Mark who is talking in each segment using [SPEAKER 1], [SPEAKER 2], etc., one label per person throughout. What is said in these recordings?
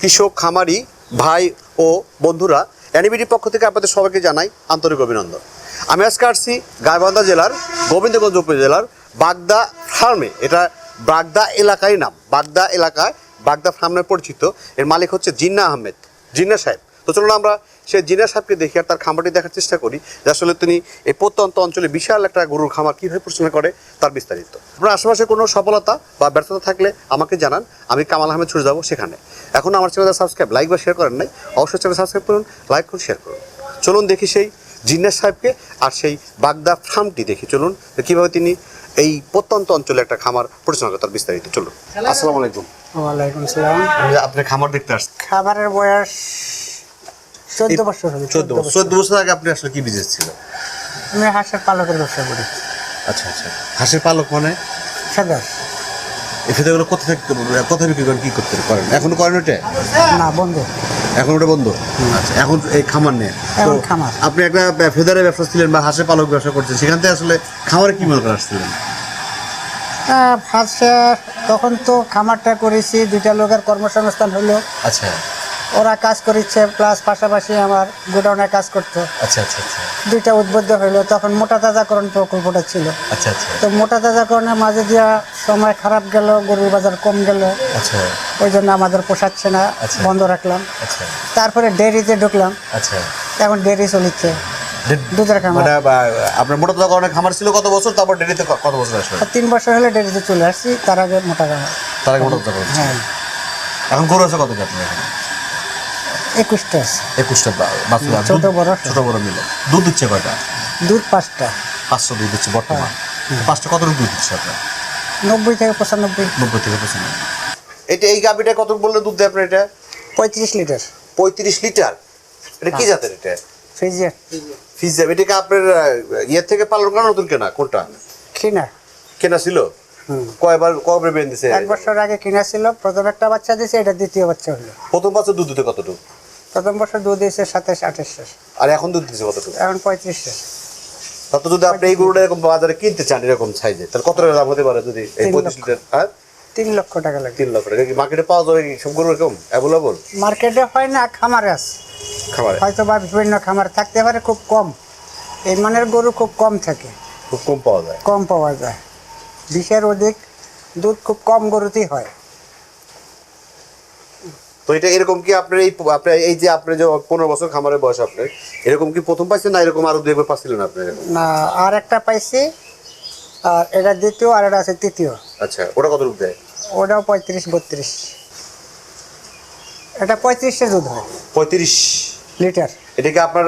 [SPEAKER 1] কৃষক, খামারি, ভাই ও বন্ধুরা অ্যানিবিটির পক্ষ থেকে আপনাদের সবাইকে জানাই আন্তরিক অভিনন্দন। আমি আজকে আসছি গাইবান্ধা জেলার, গোবিন্দগঞ্জ উপজেলার বাগদা ফার্মে এটা বাগদা এলাকায় নাম। বাগদা এলাকায় বাগদা ফার্মে পরিচিত। এর মালিক হচ্ছে জিন্না আহমেদ। জিন্না সাহেব তো চলুন আমরা সেই জিন্না সাহেবকে দেখি আর তার খামারটি দেখার চেষ্টা করি যে আসলে তিনি এই প্রত্যন্ত অঞ্চলে বিশাল একটা গরুর খামার কীভাবে পরিচালনা করে তার বিস্তারিত। আপনার আশেপাশে কোনো সফলতা বা ব্যর্থতা থাকলে আমাকে জানান আমি কামাল আহমেদ ছুটে যাব সেখানে। এখন আমার চ্যানেল সাবস্ক্রাইব লাইক বা শেয়ার করেন নাই অবশ্যই চ্যানেল সাবস্ক্রাইব করুন লাইক করুন শেয়ার করুন। চলুন দেখি সেই জিন্নাস সাহেবকে আর সেই বাগদা ফার্মটি দেখি। চলুন যে কীভাবে তিনি এই প্রত্যন্ত অঞ্চলে একটা খামার পরিচালনা করে তার বিস্তারিত। চলুন। আসসালামু আলাইকুম।
[SPEAKER 2] ওয়ালাইকুম সালাম
[SPEAKER 1] আমি আপনার খামার দেখতে আসছি
[SPEAKER 2] খাবারের বয়স চোদ্দ বছর হবে
[SPEAKER 1] চোদ্দ বছর। চোদ্দ বছর আগে আপনি আসলে কি বিজনেস ছিল
[SPEAKER 2] আমি হাঁসের পালকের ব্যবসা করি।
[SPEAKER 1] আচ্ছা আচ্ছা। হাঁসের পালক মানে?
[SPEAKER 2] সাদা
[SPEAKER 1] এই ফেদাগুলো কোথা থেকে কোথা বিক্রি করেন কি করতে করেন? এখন করেন ওটা
[SPEAKER 2] না বন্ধ।
[SPEAKER 1] এখন ওটা বন্ধ? আচ্ছা এখন এই খামার নেই
[SPEAKER 2] এখন খামার।
[SPEAKER 1] আপনি একটা ফেদারের ব্যবসা ছিলেন বা হাঁসের পালক ব্যবসা করছেন সেখান থেকে আসলে খামারে কি মনে করে আসছিলেন
[SPEAKER 2] ফার্স্টে তখন তো খামারটা করেছি দুইটা লোকের কর্মসংস্থান হলো।
[SPEAKER 1] আচ্ছা।
[SPEAKER 2] ওরা কাজ করেছে প্লাস পাশাপাশি আমার গোডাউনে কাজ করতো।
[SPEAKER 1] আচ্ছা আচ্ছা আচ্ছা।
[SPEAKER 2] দুইটা উদ্বুদ্ধ হইল তখন মোটা তাজাকরণ প্রকল্পটা ছিল।
[SPEAKER 1] আচ্ছা আচ্ছা।
[SPEAKER 2] তো মোটা তাজাকরণের মাঝে দিয়া সময় খারাপ গেল গরুর বাজার কম গেল।
[SPEAKER 1] আচ্ছা।
[SPEAKER 2] ওই জন্য আমাদের পোষাচ্ছে না
[SPEAKER 1] আচ্ছা।
[SPEAKER 2] বন্ধ রাখলাম।
[SPEAKER 1] আচ্ছা।
[SPEAKER 2] তারপরে ডেয়ারিতে ঢুকলাম।
[SPEAKER 1] আচ্ছা।
[SPEAKER 2] এখন ডেয়ারি চলিচ্ছে। দুধের খামার।
[SPEAKER 1] মানে আপনার মোটা তাজা কারণে খামার ছিল কত বছর? তারপর ডেরিতে কত বছর আসলে?
[SPEAKER 2] তিন বছর হলে ডেয়ারিতে চলে আসছি তার আগে মোটা খামার।
[SPEAKER 1] তার আগে মোটা তাজা করেন।
[SPEAKER 2] হ্যাঁ।
[SPEAKER 1] এখন গরু আছে কত আপনার
[SPEAKER 2] একুশটা আছে।
[SPEAKER 1] একুশটা বাছুর
[SPEAKER 2] ছোট বড়
[SPEAKER 1] ছোট বড় মিলে। দুধ দিচ্ছে কয়টা?
[SPEAKER 2] দুধ পাঁচটা।
[SPEAKER 1] পাঁচশো দুধ দিচ্ছে বর্তমান। পাঁচটা কত দুধ দিচ্ছে আপনার?
[SPEAKER 2] নব্বই থেকে পঁচানব্বই।
[SPEAKER 1] নব্বই থেকে পঁচানব্বই। এটা এই গাভিটা কত বললে দুধ দেয় আপনার এটা?
[SPEAKER 2] পঁয়ত্রিশ লিটার।
[SPEAKER 1] পঁয়ত্রিশ লিটার? এটা কি জাতের এটা?
[SPEAKER 2] ফ্রিজে
[SPEAKER 1] ফিজ যাবে এটাকে আপনার ইয়ের থেকে পালন করা নতুন কেনা? কোনটা?
[SPEAKER 2] কিনা
[SPEAKER 1] কেনা ছিল। কয়বার কবে বেন দিছে?
[SPEAKER 2] এক বছর আগে কিনা ছিল প্রথম একটা বাচ্চা দিয়েছে এটা দ্বিতীয় বাচ্চা হলো।
[SPEAKER 1] প্রথম বছর দুধ দিতে কতটুকু?
[SPEAKER 2] প্রথম বছর দুধ দিয়েছে সাতাশ আঠাশ শেষ।
[SPEAKER 1] আর এখন দুধ দিচ্ছে কতটুকু?
[SPEAKER 2] এখন পঁয়ত্রিশ
[SPEAKER 1] তত যদি আপনি এই গরুটা এরকম বাজারে কিনতে চান এরকম সাইজে তাহলে কত টাকা দাম হতে পারে যদি এই পঁয়ত্রিশ লিটার হ্যাঁ?
[SPEAKER 2] তিন লক্ষ টাকা লাগে
[SPEAKER 1] তিন লক্ষ টাকা। কি মার্কেটে পাওয়া যাবে কি? সব গরু এরকম? অ্যাভেলেবল
[SPEAKER 2] মার্কেটে হয় না খামারে আছে।
[SPEAKER 1] খাবারে
[SPEAKER 2] হয়তো বা বিভিন্ন খামার থাকতে পারে খুব কম। এই মানের গরু খুব কম থাকে।
[SPEAKER 1] খুব কম পাওয়া যায়।
[SPEAKER 2] কম পাওয়া যায়। বিশের অধিক দুধ খুব কম গরুতেই হয়।
[SPEAKER 1] তো এটা এরকম কি আপনার এই আপনার এই যে আপনার যে পনেরো বছর খামারের বয়স আপনার এরকম কি প্রথম পাইছেন না এরকম আরও দু একবার পাচ্ছিলেন আপনি
[SPEAKER 2] না আর একটা পাইছি আর এটা দ্বিতীয় আর এটা আছে তৃতীয়।
[SPEAKER 1] আচ্ছা ওটা কত রূপ দেয়?
[SPEAKER 2] ওটাও পঁয়ত্রিশ বত্রিশ। এটা পঁয়ত্রিশে দুধ হয়।
[SPEAKER 1] পঁয়ত্রিশ
[SPEAKER 2] লিটার।
[SPEAKER 1] এটা কি আপনার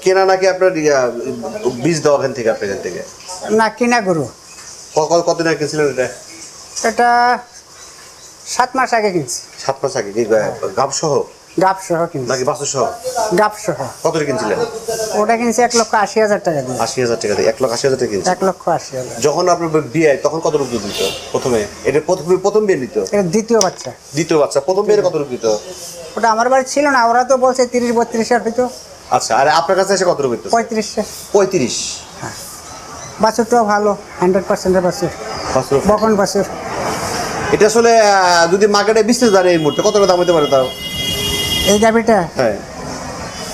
[SPEAKER 1] কেনা নাকি আপনার বীজ দেওয়া এখান থেকে আপনার এখান থেকে?
[SPEAKER 2] না কিনা গরু।
[SPEAKER 1] ক- ক- কতদিন আগে কিনছিলেন এটা?
[SPEAKER 2] এটা সাত মাস আগে কিনছি।
[SPEAKER 1] সাত মাস আগে কি গাব সহ
[SPEAKER 2] গাপ সহ কিনছি।
[SPEAKER 1] নাকি বাসু সহ
[SPEAKER 2] গাপ সহ
[SPEAKER 1] কত কিনছিলেন?
[SPEAKER 2] ওটা কিনছি এক লক্ষ আশি হাজার টাকা দিয়ে।
[SPEAKER 1] আশি হাজার টাকা দিয়ে এক লাখ আশি হাজার টাকা কিনছি
[SPEAKER 2] এক লক্ষ আশি হাজার।
[SPEAKER 1] যখন আপনার বিয়ে হয়, তখন কত রূপ দিত প্রথমে? এটা প্রথম প্রথম বিয়ে নিত
[SPEAKER 2] এটা দ্বিতীয় বাচ্চা।
[SPEAKER 1] দ্বিতীয় বাচ্চা প্রথম বিয়ে কত রূপ দিত?
[SPEAKER 2] ওটা আমার বাড়ি ছিল না ওরা তো বলছে তিরিশ বত্রিশের হয়তো
[SPEAKER 1] আচ্ছা আর আপনার কাছে এসে কত রূপ দিত?
[SPEAKER 2] পঁয়ত্রিশে।
[SPEAKER 1] পঁয়ত্রিশ।
[SPEAKER 2] বাছুরটাও ভালো হান্ড্রেড পার্সেন্টের বাছুর।
[SPEAKER 1] বাছুর।
[SPEAKER 2] বকন বাছুর।
[SPEAKER 1] এটা আসলে যদি মার্কেটে বিশটা জানে এই মুহূর্তে কত টাকা দাম হতে পারে তাও?
[SPEAKER 2] এই গাভিটা?
[SPEAKER 1] হ্যাঁ।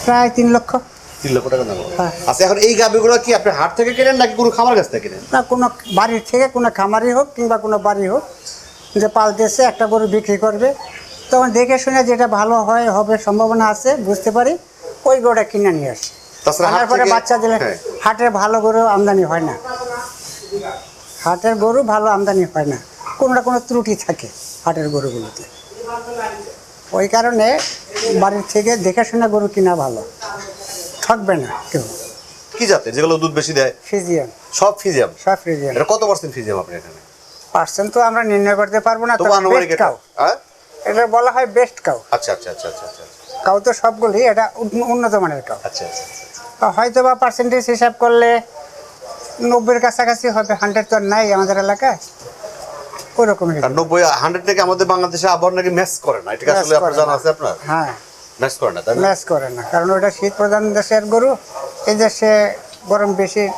[SPEAKER 2] প্রায় তিন লক্ষ।
[SPEAKER 1] তিন লক্ষ টাকা দাম।
[SPEAKER 2] হ্যাঁ।
[SPEAKER 1] আচ্ছা এখন এই গাভিগুলো কি আপনি হাট থেকে কেনেন নাকি কোনো খামার কাছ থেকে কেনেন?
[SPEAKER 2] না কোনো বাড়ির থেকে কোনো খামারি হোক কিংবা কোনো বাড়ি হোক যে পালতেছে একটা গরু বিক্রি করবে। তখন দেখে শুনে যেটা ভালো হয় হবে সম্ভাবনা আছে বুঝতে পারি ওই গরুটা কিনে নিয়ে আসে।
[SPEAKER 1] তাছাড়া হাট
[SPEAKER 2] আনার পরে
[SPEAKER 1] থেকে-
[SPEAKER 2] বাচ্চা দিলে
[SPEAKER 1] হ্যাঁ।
[SPEAKER 2] হাটের ভালো গরু আমদানি হয় না। হাটের গরু ভালো আমদানি হয় না। কোনো না কোনো ত্রুটি থাকে হাটের গরুগুলোতে। ওই কারণে বাড়ির থেকে দেখে শুনে গরু কিনা ভালো। ঠকবে না কেউ।
[SPEAKER 1] কি জাতের? যেগুলো দুধ বেশি দেয়?
[SPEAKER 2] ফিজিয়াম
[SPEAKER 1] সব ফিজিয়াম?
[SPEAKER 2] সব ফিজিয়ান।
[SPEAKER 1] এটা কত পার্সেন্ট ফিজিয়াম আপনার এখানে?
[SPEAKER 2] পার্সেন্ট তো আমরা নির্ণয় করতে পারব না
[SPEAKER 1] তবু আনুমানিক
[SPEAKER 2] cow।
[SPEAKER 1] হ্যাঁ?
[SPEAKER 2] এটা বলা হয় বেস্ট কাউ
[SPEAKER 1] আচ্ছা আচ্ছা আচ্ছা আচ্ছা আচ্ছা
[SPEAKER 2] কাউ তো সবগুলি এটা উন্নত মানের কাউ
[SPEAKER 1] আচ্ছা আচ্ছা
[SPEAKER 2] হয়তো বা পার্সেন্টেজ হিসাব করলে নব্বইয়ের কাছাকাছি হবে হান্ড্রেড তো আর নাই আমাদের এলাকায়। ওরকমই
[SPEAKER 1] আর নব্বই হান্ড্রেড থেকে আমাদের বাংলাদেশে আবহাওয়া নাকি ম্যাচ করে না। এটা আসলে আপনার জানা আছে আপনার?
[SPEAKER 2] হ্যাঁ।
[SPEAKER 1] ম্যাচ করে না
[SPEAKER 2] ম্যাচ করে না। কারণ ওটা শীত প্রধান দেশের গরু। এই দেশে গরম বেশি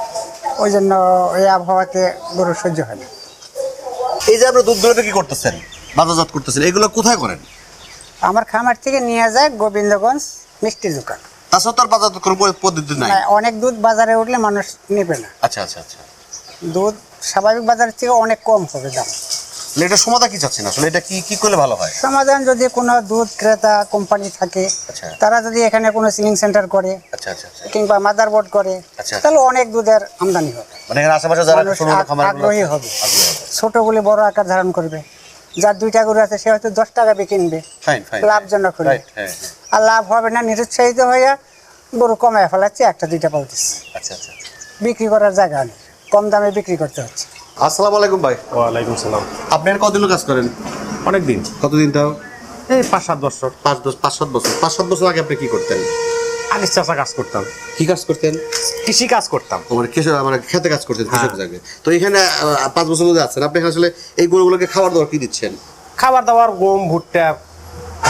[SPEAKER 2] ওই জন্য এই আবহাওয়াতে গরু সহ্য হয় না।
[SPEAKER 1] এই যে আপনার দুধগুলোকে কি করতেছেন? বাজারজাত করতেছেন এগুলো কোথায় করেন?
[SPEAKER 2] আমার খামার থেকে নিয়ে যায় গোবিন্দগঞ্জ মিষ্টি দোকান।
[SPEAKER 1] তাছাড়া তার বাজারজাত কোনো পদ্ধ- পদ্ধতি নাই।
[SPEAKER 2] অনেক দুধ বাজারে উঠলে মানুষ নেবে না।
[SPEAKER 1] আচ্ছা আচ্ছা আচ্ছা।
[SPEAKER 2] দুধ স্বাভাবিক বাজারের থেকে অনেক কম হবে দাম।
[SPEAKER 1] এটা সমাধা কি চাচ্ছেন আসলে? এটা কি কি করলে ভালো হয়?
[SPEAKER 2] সমাধান যদি কোনো দুধ ক্রেতা কোম্পানি থাকে
[SPEAKER 1] আচ্ছা।
[SPEAKER 2] তারা যদি এখানে কোনো সিলিং সেন্টার করে
[SPEAKER 1] আচ্ছা আচ্ছা
[SPEAKER 2] কিংবা মাদারবোর্ড করে। তাহলে অনেক দুধের আমদানি হবে।
[SPEAKER 1] মানে আশেপাশে যারা
[SPEAKER 2] আগ্রহী হবে। ছোটগুলি বড় আকার ধারণ করবে। যার দুইটা গরু আছে সে হয়তো দশ টাকা দিয়ে কিনবে। লাভজনক হলে। আর লাভ হবে না নিরুৎসাহিত হইয়া গরু কমায় ফেলাচ্ছে একটা দুইটা
[SPEAKER 1] আচ্ছা।
[SPEAKER 2] বিক্রি করার জায়গা নেই। কম দামে বিক্রি করতে হচ্ছে।
[SPEAKER 1] আসসালামু আলাইকুম ভাই।
[SPEAKER 3] ওয়ালাইকুম সালাম।
[SPEAKER 1] আপনি আর কতদিন কাজ করেন?
[SPEAKER 3] অনেক দিন
[SPEAKER 1] কতদিন তাও?
[SPEAKER 3] এই পাঁচ সাত বছর।
[SPEAKER 1] পাঁচ দশ পাঁচ সাত বছর। পাঁচ সাত বছর আগে আপনি কি করতেন?
[SPEAKER 3] আগে চাষা কাজ করতাম।
[SPEAKER 1] কি কাজ করতেন?
[SPEAKER 3] কৃষি কাজ করতাম।
[SPEAKER 1] মানে কৃষক মানে খেতে কাজ করতেন কৃষক জায়গায় তো এখানে পাঁচ বছর ধরে আছেন। আপনি আসলে এই গরুগুলোকে খাবার দাবার কি দিচ্ছেন?
[SPEAKER 3] খাবার দাবার গম ভুট্টা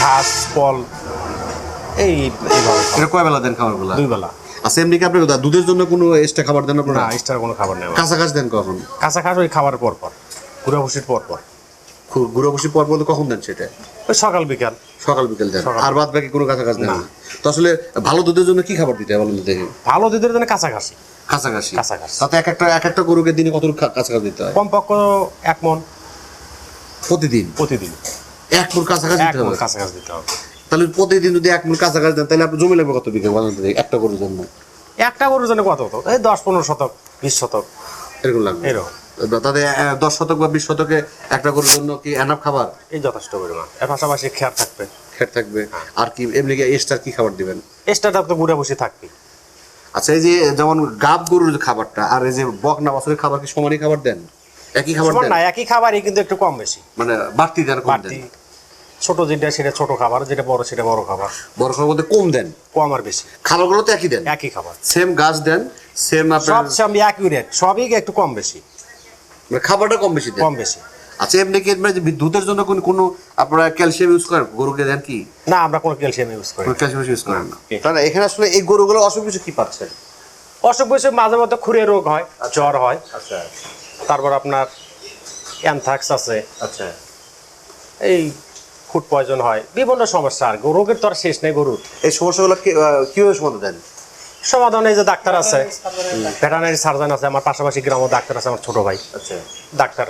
[SPEAKER 3] ঘাস ফল এই এইভাবে।
[SPEAKER 1] কয় বেলা দেন খাবারগুলো?
[SPEAKER 3] দুই বেলা
[SPEAKER 1] আচ্ছা এমনি কি আপনি দুধের জন্য কোনো এক্সট্রা খাবার দেন
[SPEAKER 3] না এক্সট্রা কোনো খাবার নেই।
[SPEAKER 1] কাঁচা ঘাস দেন কখন?
[SPEAKER 3] কাঁচা ঘাস ওই খাবারের পর পর ঘুরা ভুষির পর পর।
[SPEAKER 1] গুঁড়ো বসি পর বলতে কখন দেন সেটা?
[SPEAKER 3] ওই সকাল বিকাল।
[SPEAKER 1] সকাল বিকেল দেন। আর বাদ বাকি কোনো কাঁচা ঘাস দেন না। তো আসলে ভালো দুধের জন্য কি খাবার দিতে হয় বলেন তো দেখি।
[SPEAKER 3] ভালো দুধের জন্য কাঁচা ঘাসি
[SPEAKER 1] কাঁচা ঘাসি
[SPEAKER 3] কাঁচা ঘাস।
[SPEAKER 1] তাতে এক একটা এক একটা গরুকে দিনে কত কাঁচা ঘাস দিতে হয়?
[SPEAKER 3] কমপক্ষ এক মন
[SPEAKER 1] প্রতিদিন?
[SPEAKER 3] প্রতিদিন।
[SPEAKER 1] এক মুঠ কাঁচা ঘাস দিতে হবে।
[SPEAKER 3] কাঁচা ঘাস দিতে হবে।
[SPEAKER 1] তাহলে প্রতিদিন যদি এক কাঁচা ঘাস দেন তাহলে আপনার জমি লাগবে কত বিঘা বলেন তো একটা গরুর জন্য।
[SPEAKER 3] একটা গরুর জন্য কত হতো এই দশ পনেরো শতক বিশ শতক।
[SPEAKER 1] এরকম লাগবে।
[SPEAKER 3] এরকম।
[SPEAKER 1] তাদের দশ শতক বা বিশ শতকে একটা গরুর জন্য কি এনাফ খাবার?
[SPEAKER 3] এই যথেষ্ট পরিমাণ। এর পাশাপাশি খেয়ার থাকবে।
[SPEAKER 1] খেট থাকবে। আর কি এমনি কি এক্সট্রা কি খাবার দিবেন?
[SPEAKER 3] এক্সট্রাটা তো ঘুরে বসে থাকবে।
[SPEAKER 1] আচ্ছা এই যে যেমন গাব গরুর খাবারটা আর এই যে বকনা বছরের খাবার কি সমানই খাবার দেন? একই খাবার দেন?
[SPEAKER 3] না একই খাবারই কিন্তু একটু কম বেশি।
[SPEAKER 1] মানে বাড়তি দেন কম দেন?
[SPEAKER 3] ছোট যেটা সেটা ছোট খাবার যেটা বড় সেটা বড় খাবার।
[SPEAKER 1] বড় খাবার বলতে কম দেন?
[SPEAKER 3] কম আর বেশি।
[SPEAKER 1] খাবারগুলো তো একই দেন?
[SPEAKER 3] একই খাবার।
[SPEAKER 1] সেম গাছ দেন সেম আপনার
[SPEAKER 3] সব একই রেট সবই একটু কম বেশি।
[SPEAKER 1] মানে খাবারটা কম বেশি দেন?
[SPEAKER 3] কম বেশি।
[SPEAKER 1] আচ্ছা এমনি কি মানে দুধের জন্য কোন কোনো আপনারা ক্যালসিয়াম ইউজ করেন? গরুকে দেন কি?
[SPEAKER 3] না আমরা কোনো ক্যালসিয়াম ইউজ করি।
[SPEAKER 1] ক্যালসিয়াম ইউজ করেন না। তাহলে এখানে আসলে এই গরুগুলো অসুখ কিছু কি পাচ্ছেন
[SPEAKER 3] অসুখ বিসুখ মাঝে মধ্যে খুঁড়ে রোগ হয় জ্বর হয়।
[SPEAKER 1] আচ্ছা।
[SPEAKER 3] তারপর আপনার অ্যানথ্রাক্স আছে।
[SPEAKER 1] আচ্ছা।
[SPEAKER 3] এই ফুড পয়জন হয়। বিভিন্ন সমস্যা আর রোগের তো আর শেষ নেই গরুর।
[SPEAKER 1] এই সমস্যাগুলো কীভাবে সমাধান দেন?
[SPEAKER 3] সমাধানে এই যে ডাক্তার আছে। ভেটানারি সার্জন আছে। আমার পাশাপাশি গ্রামও ডাক্তার আছে আমার ছোট ভাই।
[SPEAKER 1] আচ্ছা।
[SPEAKER 3] ডাক্তার।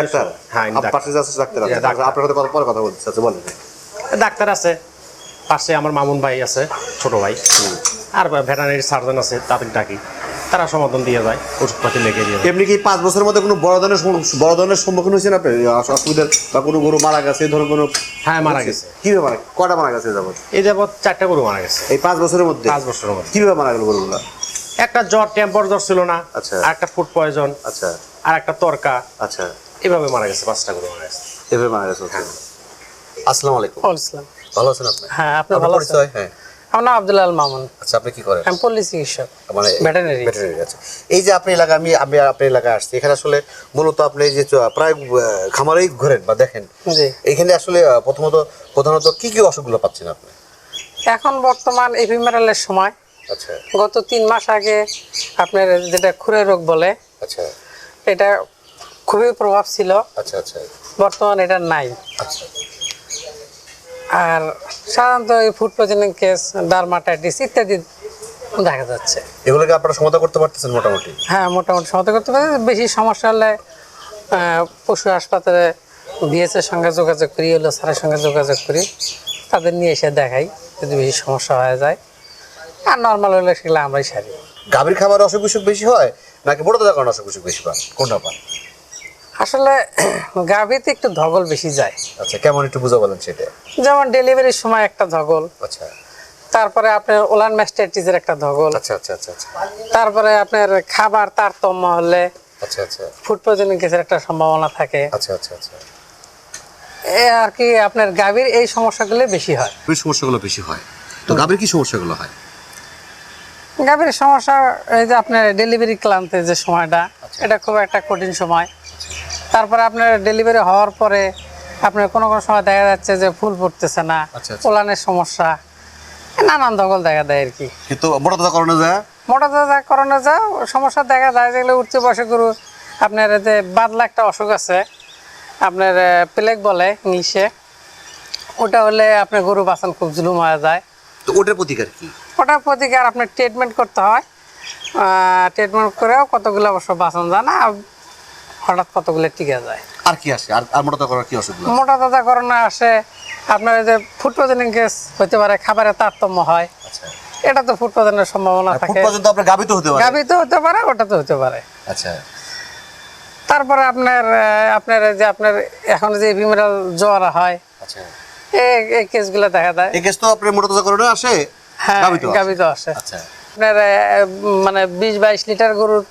[SPEAKER 1] ডাক্তার?
[SPEAKER 3] হ্যাঁ ডাক্তার।
[SPEAKER 1] পাশে যাচ্ছে ডাক্তার আছে।
[SPEAKER 3] হ্যাঁ,
[SPEAKER 1] আপনার সাথে কথা পরে কথা বলতে আচ্ছা বলেন।
[SPEAKER 3] ডাক্তার আছে। পাশে আমার মামুন ভাই আছে ছোট ভাই। আর ভেটানারি সার্জন আছে তাদের ডাকি। তারা সমাধান দিয়ে যায় ওষুধপাতি লেগে দিয়ে যায়।
[SPEAKER 1] এমনি কি পাঁচ বছরের মধ্যে কোনো বড় ধরনের বড় ধরনের সম্মুখীন হয়েছেন আপনি? এই অসুবিধার বা কোনো গরু মারা গেছে এই ধরনের কোনো
[SPEAKER 3] হ্যাঁ মারা গেছে।
[SPEAKER 1] কীভাবে মারা কটা মারা গেছে যাবত
[SPEAKER 3] এই যাবৎ চারটা গরু মারা গেছে।
[SPEAKER 1] এই পাঁচ বছরের মধ্যে?
[SPEAKER 3] পাঁচ বছরের মধ্যে।
[SPEAKER 1] কীভাবে মারা গেল গরুগুলো?
[SPEAKER 3] একটা জ্বর টেম্পার জ্বর ছিল না
[SPEAKER 1] আচ্ছা।
[SPEAKER 3] আর একটা ফুড পয়জন
[SPEAKER 1] আচ্ছা।
[SPEAKER 3] আর একটা তরকা।
[SPEAKER 1] আচ্ছা।
[SPEAKER 3] এভাবে মারা গেছে পাঁচটা গরু মারা গেছে।
[SPEAKER 1] এভাবে মারা গেছে আসসালামু আলাইকুম।
[SPEAKER 4] ইসলাম
[SPEAKER 1] ভালো আছেন আপনি?
[SPEAKER 4] হ্যাঁ আপনি
[SPEAKER 1] আপনার
[SPEAKER 4] ভালো আছেন
[SPEAKER 1] হ্যাঁ।
[SPEAKER 4] আমার নাম আব্দুল আল মামুন।
[SPEAKER 1] আচ্ছা আপনি কি করেন?
[SPEAKER 4] আমি পল্লী চিকিৎসক
[SPEAKER 1] মানে
[SPEAKER 4] Veterinary।
[SPEAKER 1] ভেটেরিনারি আছে এই যে আপনি এলাকা আমি আমি আপনার এলাকায় আসছি। এখানে আসলে মূলত আপনি যে প্রায় খামারেই ঘোরেন বা দেখেন। এখানে আসলে প্রথমত প্রধানত কি কি অসুখগুলো পাচ্ছেন আপনি?
[SPEAKER 4] এখন বর্তমান এপিমেরালের সময়।
[SPEAKER 1] আচ্ছা।
[SPEAKER 4] গত তিন মাস আগে আপনার যেটা খুরে রোগ বলে
[SPEAKER 1] আচ্ছা।
[SPEAKER 4] এটা খুবই প্রভাব ছিল।
[SPEAKER 1] আচ্ছা আচ্ছা।
[SPEAKER 4] বর্তমান এটা নাই।
[SPEAKER 1] আচ্ছা।
[SPEAKER 4] আর সাধারণত এই ফুড পয়জনিং কেস ডার্মাটাইটিস ইত্যাদি দেখা যাচ্ছে।
[SPEAKER 1] এগুলোকে আপনারা সমাধান করতে পারতেছেন মোটামুটি?
[SPEAKER 4] হ্যাঁ মোটামুটি সমাধান করতে পারে বেশি সমস্যা হলে পশু হাসপাতালে বিএসের সঙ্গে যোগাযোগ করি হলো স্যারের সঙ্গে যোগাযোগ করি। তাদের নিয়ে এসে দেখাই যদি বেশি সমস্যা হয়ে যায়। আর নর্মাল হলে সেগুলো আমরাই সারি।
[SPEAKER 1] গাভীর খাবার অসুখ বিসুখ বেশি হয়? নাকি বড় দাদা কারণে অসুখ বিসুখ বেশি পান কোনটা পান?
[SPEAKER 4] আসলে গাভীতে একটু ধগল বেশি যায়।
[SPEAKER 1] আচ্ছা কেমন একটু বুঝা বলেন সেটা?
[SPEAKER 4] যেমন ডেলিভারির সময় একটা ধগল
[SPEAKER 1] আচ্ছা।
[SPEAKER 4] তারপরে আপনার ওলান ম্যাস্টাইটিসের একটা ধগল
[SPEAKER 1] আচ্ছা আচ্ছা আচ্ছা আচ্ছা।
[SPEAKER 4] তারপরে আপনার খাবার তারতম্য হলে
[SPEAKER 1] আচ্ছা আচ্ছা।
[SPEAKER 4] ফুড পয়জনিং কেসের একটা সম্ভাবনা থাকে।
[SPEAKER 1] আচ্ছা আচ্ছা আচ্ছা।
[SPEAKER 4] এ আর কি আপনার গাভীর এই সমস্যাগুলো বেশি হয়।
[SPEAKER 1] এই সমস্যাগুলো বেশি হয়। তো গাভীর কি সমস্যাগুলো হয়?
[SPEAKER 4] গাভীর সমস্যা এই যে আপনার ডেলিভারি ক্লান্তে যে সময়টা এটা খুব একটা কঠিন সময়। তারপরে আপনার ডেলিভারি হওয়ার পরে আপনার কোনো কোনো সময় দেখা যাচ্ছে যে ফুল পড়তেছে না
[SPEAKER 1] আচ্ছা, আচ্ছা।
[SPEAKER 4] পোলানের সমস্যা নানান ধকল দেখা দেয় আর কি
[SPEAKER 1] কিন্তু মোটা তাজা করানো যায়
[SPEAKER 4] মোটা করানো যায় সমস্যা দেখা যায় যেগুলো উঠতে বসে গরু। আপনার যে বাদলা একটা অসুখ আছে আপনার প্লেগ বলে ইংলিশে। ওটা হলে আপনার গরু বাঁচান খুব জুলুম হয়ে যায়।
[SPEAKER 1] তো ওটার প্রতিকার কি?
[SPEAKER 4] ওটার প্রতিকার আপনার ট্রিটমেন্ট করতে হয়। ট্রিটমেন্ট করেও কতগুলো অবশ্য বাঁচানো যায় না। হঠাৎ কতগুলো টিকে যায়।
[SPEAKER 1] আর কি আসে? আর আর মোটা তাজা করার কি অসুবিধা
[SPEAKER 4] মোটা তাজা করোনা আসে আপনার যে ফুড পয়জনিং কেস হতে পারে খাবারের তারতম্য হয়।
[SPEAKER 1] আচ্ছা।
[SPEAKER 4] এটা তো ফুড পয়জনের সম্ভাবনা
[SPEAKER 1] আর ফুড
[SPEAKER 4] থাকে।
[SPEAKER 1] পর্যন্ত আপনার গাভী তো হতে পারে।
[SPEAKER 4] গাভী তো হতে পারে ওটা তো হতে পারে।
[SPEAKER 1] আচ্ছা।
[SPEAKER 4] তারপরে আপনার আপনার যে আপনার এখন যে ভিমেরাল জ্বর হয়
[SPEAKER 1] আচ্ছা।
[SPEAKER 4] এই কেসগুলো দেখা দেয়
[SPEAKER 1] এই কেস তো আপনার মোটা তাজা করানো আসে
[SPEAKER 4] হ্যাঁ
[SPEAKER 1] গাভী তো আসে।
[SPEAKER 4] গাভী তো আসে।
[SPEAKER 1] আচ্ছা।
[SPEAKER 4] আপনার মানে বিশ বাইশ লিটার গরুর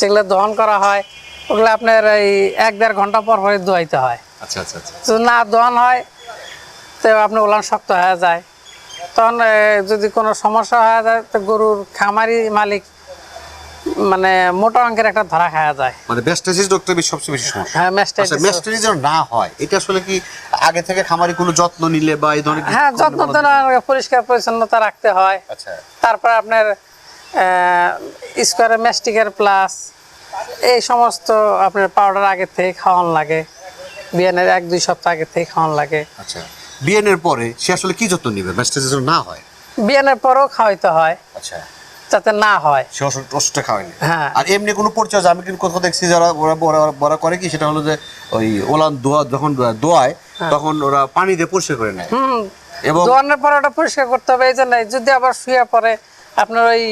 [SPEAKER 4] যেগুলো দহন করা হয় ওগুলো আপনার এই এক দেড় ঘণ্টা পর পরে দোয়াইতে হয়।
[SPEAKER 1] আচ্ছা আচ্ছা আচ্ছা।
[SPEAKER 4] যদি না দোয়ান হয় তো আপনি ওলান শক্ত হয়ে যায়। তখন যদি কোনো সমস্যা হয়ে যায় তো গরুর খামারি মালিক মানে মোটা অঙ্কের একটা ধরা খাওয়া যায়।
[SPEAKER 1] মানে ব্যাস্টাইসিস ডক্টর সবচেয়ে বেশি সমস্যা।
[SPEAKER 4] হ্যাঁ
[SPEAKER 1] আচ্ছা
[SPEAKER 4] ম্যাস্টাইটিস
[SPEAKER 1] ম্যাস্টাইটিস যেন না হয় এটা আসলে কি আগে থেকে খামারি কোনো যত্ন নিলে বা এই ধরনের
[SPEAKER 4] হ্যাঁ যত্ন তো? না, পরিষ্কার পরিচ্ছন্নতা রাখতে হয়।
[SPEAKER 1] আচ্ছা।
[SPEAKER 4] তারপর আপনার স্কোয়ারে ম্যাস্টিকের প্লাস এই সমস্ত আপনার পাউডার আগে থেকে খাওয়ানো লাগে। বিয়ানের এক দুই সপ্তাহ আগে থেকে খাওয়ানো লাগে।
[SPEAKER 1] আচ্ছা বিয়ের পরে সে আসলে কি যত্ন নিবে? ব্যাস্টাইসিস যেন না হয়?
[SPEAKER 4] বিয়ানের পরেও খাওয়াইতে হয়।
[SPEAKER 1] আচ্ছা।
[SPEAKER 4] যাতে না হয়।
[SPEAKER 1] সে ওষুধ ওষুধটা খাওয়ায়নি?
[SPEAKER 4] হ্যাঁ।
[SPEAKER 1] আর এমনি কোনো পরিচর্যা আমি কিন্তু কোথাও দেখছি যারা ওরা ওরা করে কি? সেটা হলো যে ওই ওলান দোয়া যখন দোয়ায় তখন ওরা পানি দিয়ে পরিষ্কার করে নেয়।
[SPEAKER 4] হুম।
[SPEAKER 1] এবং
[SPEAKER 4] দোয়ানোর পরে ওটা পরিষ্কার করতে হবে এই জন্য যদি আবার শুয়ে পড়ে আপনার ওই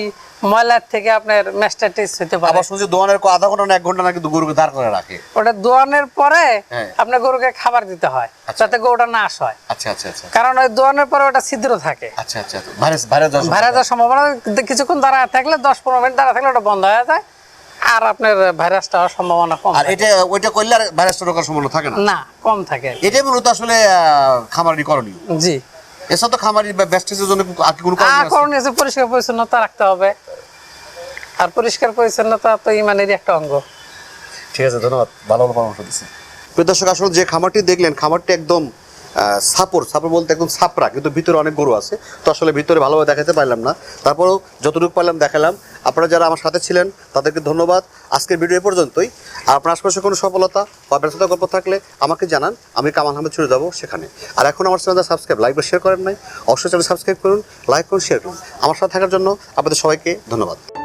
[SPEAKER 4] ময়লার থেকে আপনার হতে পারে।
[SPEAKER 1] আবার শুনছি দোয়ানের আধা ঘণ্টা না এক ঘণ্টা না কিন্তু গরুকে দাঁড় করে রাখে।
[SPEAKER 4] ওটা দোয়ানোর পরে
[SPEAKER 1] হ্যাঁ।
[SPEAKER 4] আপনার গরুকে খাবার দিতে হয় যাতে গরুটা নাশ হয়
[SPEAKER 1] আচ্ছা আচ্ছা আচ্ছা।
[SPEAKER 4] কারণ ওই দোয়ানোর পরে ওটা ছিদ্র থাকে।
[SPEAKER 1] আচ্ছা আচ্ছা ভাইরাস ভাইরাস
[SPEAKER 4] ভাইরাস সম্ভাবনা। কিছুক্ষণ দাঁড়ায় থাকলে দশ পনেরো মিনিট দাঁড়া থাকলে ওটা বন্ধ হয়ে যায়। আর আপনার ভাইরাসটা হওয়ার সম্ভাবনা কম
[SPEAKER 1] আর এটা ওইটা করলে আর ভাইরাসটা ঢোকার সম্ভাবনা থাকে না?
[SPEAKER 4] না কম থাকে।
[SPEAKER 1] এটাই মূলত আসলে খামারি করণীয়।
[SPEAKER 4] জি।
[SPEAKER 1] এছাড়া তো খামারি ব্যাস্টিসের জন্য আর কি কোনো কারণ আছে?
[SPEAKER 4] পরিষ্কার পরিচ্ছন্নতা রাখতে হবে। আর পরিষ্কার পরিচ্ছন্নতা তো ইমানেরই একটা অঙ্গ।
[SPEAKER 1] ঠিক আছে ধন্যবাদ। ভালো ভালো পরামর্শ দিচ্ছেন প্রিয় দর্শক আসলে যে খামারটি দেখলেন খামারটি একদম সাপর। সাপর বলতে একদম সাপরা কিন্তু ভিতরে অনেক গরু আছে। তো আসলে ভিতরে ভালোভাবে দেখাতে পারলাম না। তারপরেও যতটুকু পারলাম দেখালাম। আপনারা যারা আমার সাথে ছিলেন, তাদেরকে ধন্যবাদ। আজকের ভিডিও পর্যন্তই। আর আপনার আশপাশে কোনো সফলতা বা ব্যর্থতা গল্প থাকলে আমাকে জানান, আমি কামাল আহমেদ ছুড়ে যাব সেখানে। আর এখন আমার চ্যানেলটা সাবস্ক্রাইব, লাইক বা শেয়ার করেন নাই, অবশ্যই চ্যানেল সাবস্ক্রাইব করুন, লাইক করুন শেয়ার করুন। আমার সাথে থাকার জন্য আপনাদের সবাইকে ধন্যবাদ।